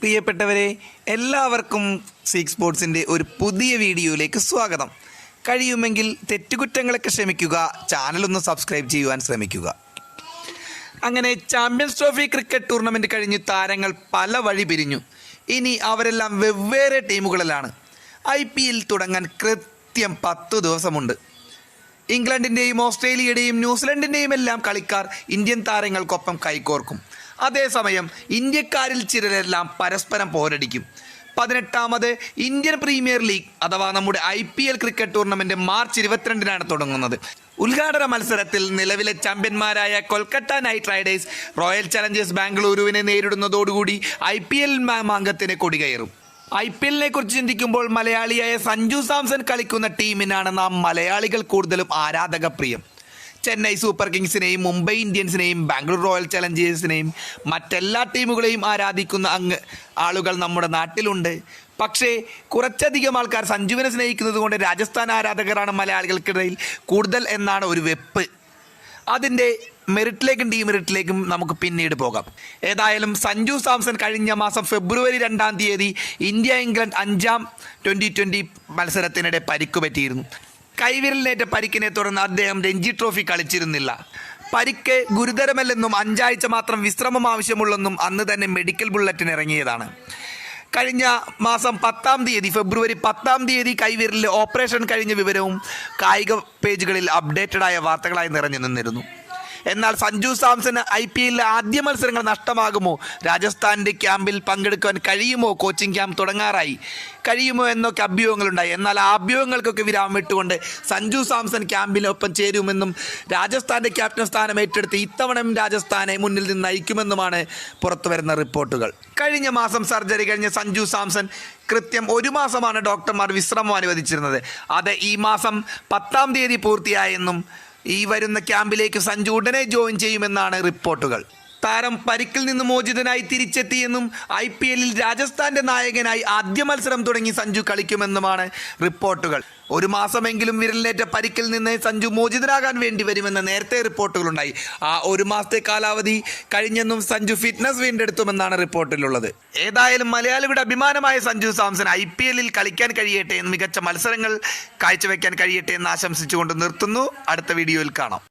പ്രിയപ്പെട്ടവരെ എല്ലാവർക്കും സീക്ക് സ്പോർട്സിന്റെ ഒരു പുതിയ വീഡിയോയിലേക്ക് സ്വാഗതം. കഴിയുമെങ്കിൽ തെറ്റുകുറ്റങ്ങളൊക്കെ ക്ഷമിക്കുക ചാനലൊന്ന് സബ്സ്ക്രൈബ് ചെയ്യുവാൻ ശ്രമിക്കുക. അങ്ങനെ ചാമ്പ്യൻസ് ട്രോഫി ക്രിക്കറ്റ് ടൂർണമെന്റ് കഴിഞ്ഞ് താരങ്ങൾ പല വഴി പിരിഞ്ഞു. ഇനി അവരെല്ലാം വെവ്വേറെ ടീമുകളിലാണ്. ഐ പി എൽ തുടങ്ങാൻ കൃത്യം പത്ത് ദിവസമുണ്ട്. ഇംഗ്ലണ്ടിന്റെയും ഓസ്ട്രേലിയയുടെയും ന്യൂസിലൻഡിന്റെയും എല്ലാം കളിക്കാർ ഇന്ത്യൻ താരങ്ങൾക്കൊപ്പം കൈകോർക്കും. അതേസമയം ഇന്ത്യക്കാരിൽ ചിലരെല്ലാം പരസ്പരം പോരടിക്കും. പതിനെട്ടാമത് ഇന്ത്യൻ പ്രീമിയർ ലീഗ് അഥവാ നമ്മുടെ I P L cricket tournament March ഇരുപത്തിരണ്ടിനാണ് തുടങ്ങുന്നത്. ഉദ്ഘാടന മത്സരത്തിൽ നിലവിലെ ചാമ്പ്യന്മാരായ Kolkata knight riders royal challengers ബാംഗ്ലൂരുവിനെ നേരിടുന്നതോടുകൂടി ഐ പി എൽ മാമാങ്കത്തിന് കൊടികയറും. ഐ പി എല്ലിനെ കുറിച്ച് ചിന്തിക്കുമ്പോൾ മലയാളിയായ സഞ്ജു സാംസൺ കളിക്കുന്ന ടീമിനാണ് നാം മലയാളികൾ കൂടുതലും ആരാധക പ്രിയം ചെന്നൈ സൂപ്പർ കിങ്സിനെയും മുംബൈ ഇന്ത്യൻസിനെയും ബാംഗ്ലൂർ റോയൽ ചലഞ്ചേഴ്സിനെയും മറ്റെല്ലാ ടീമുകളെയും ആരാധിക്കുന്ന അങ്ങ് ആളുകൾ നമ്മുടെ നാട്ടിലുണ്ട്. പക്ഷേ കുറച്ചധികം ആൾക്കാർ സഞ്ജുവിനെ സ്നേഹിക്കുന്നത് കൊണ്ട് രാജസ്ഥാൻ ആരാധകരാണ് മലയാളികൾക്കിടയിൽ കൂടുതൽ എന്നാണ് ഒരു വെപ്പ്. അതിന്റെ മെറിറ്റിലേക്കും ഡീമെറിറ്റിലേക്കും നമുക്ക് പിന്നീട് പോകാം. ഏതായാലും സഞ്ജു സാംസൺ കഴിഞ്ഞ മാസം ഫെബ്രുവരി രണ്ടാം തീയതി ഇന്ത്യ ഇംഗ്ലണ്ട് അഞ്ചാം ട്വന്റി ട്വന്റി മത്സരത്തിനിടെ പരിക്കു പറ്റിയിരുന്നു കൈവിരലിനേറ്റ പരിക്കിനെ തുടർന്ന് അദ്ദേഹം രഞ്ജി ട്രോഫി കളിച്ചിരുന്നില്ല. പരിക്ക് ഗുരുതരമല്ലെന്നും അഞ്ചാഴ്ച മാത്രം വിശ്രമം ആവശ്യമുള്ളെന്നും അന്ന് തന്നെ മെഡിക്കൽ ബുള്ളറ്റിന് ഇറങ്ങിയതാണ്. കഴിഞ്ഞ മാസം പത്താം തീയതി ഫെബ്രുവരി പത്താം തീയതി കൈവിരലിൽ ഓപ്പറേഷൻ കഴിഞ്ഞ വിവരവും കായിക പേജുകളിൽ അപ്ഡേറ്റഡായ വാർത്തകളായി നിറഞ്ഞു നിന്നിരുന്നു. എന്നാൽ സഞ്ജു സാംസന് ഐ പി എല്ലിലെ ആദ്യ മത്സരങ്ങൾ നഷ്ടമാകുമോ? രാജസ്ഥാന്റെ ക്യാമ്പിൽ പങ്കെടുക്കാൻ കഴിയുമോ? കോച്ചിങ് ക്യാമ്പ് തുടങ്ങാറായി. കഴിയുമോ എന്നൊക്കെ അഭ്യൂഹങ്ങളുണ്ടായി. എന്നാൽ ആ അഭ്യൂഹങ്ങൾക്കൊക്കെ വിരാമം ഇട്ടുകൊണ്ട് സഞ്ജു സാംസൺ ക്യാമ്പിനൊപ്പം ചേരുമെന്നും രാജസ്ഥാന്റെ ക്യാപ്റ്റൻ സ്ഥാനം ഏറ്റെടുത്ത് ഇത്തവണയും രാജസ്ഥാനെ മുന്നിൽ നിന്ന് നയിക്കുമെന്നുമാണ് പുറത്തു വരുന്ന റിപ്പോർട്ടുകൾ. കഴിഞ്ഞ മാസം സർജറി കഴിഞ്ഞ സഞ്ജു സാംസൺ കൃത്യം ഒരു മാസമാണ് ഡോക്ടർമാർ വിശ്രമം അനുവദിച്ചിരുന്നത്. അത് ഈ മാസം പത്താം തീയതി പൂർത്തിയായെന്നും ഈ വരുന്ന ക്യാമ്പിലേക്ക് സഞ്ജു ഉടനെ ജോയിൻ ചെയ്യുമെന്നാണ് റിപ്പോർട്ടുകൾ. താരം പരിക്കിൽ നിന്ന് മോചിതനായി തിരിച്ചെത്തിയെന്നും ഐ പി എല്ലിൽ രാജസ്ഥാന്റെ നായകനായി ആദ്യ മത്സരം തുടങ്ങി സഞ്ജു കളിക്കുമെന്നുമാണ് റിപ്പോർട്ടുകൾ. ഒരു മാസമെങ്കിലും വിരലിനേറ്റ പരിക്കിൽ നിന്ന് സഞ്ജു മോചിതരാകാൻ വേണ്ടി വരുമെന്ന് നേരത്തെ റിപ്പോർട്ടുകളുണ്ടായി. ആ ഒരു മാസത്തെ കാലാവധി കഴിഞ്ഞെന്നും സഞ്ജു ഫിറ്റ്നസ് വീണ്ടെടുത്തുമെന്നാണ് റിപ്പോർട്ടിലുള്ളത്. ഏതായാലും മലയാളിയുടെ അഭിമാനമായ സഞ്ജു സാംസൺ ഐ പി എല്ലിൽ കളിക്കാൻ കഴിയട്ടെ എന്ന് മികച്ച മത്സരങ്ങൾ കാഴ്ചവെക്കാൻ കഴിയട്ടെ എന്ന് ആശംസിച്ചുകൊണ്ട് നിർത്തുന്നു. അടുത്ത വീഡിയോയിൽ കാണാം.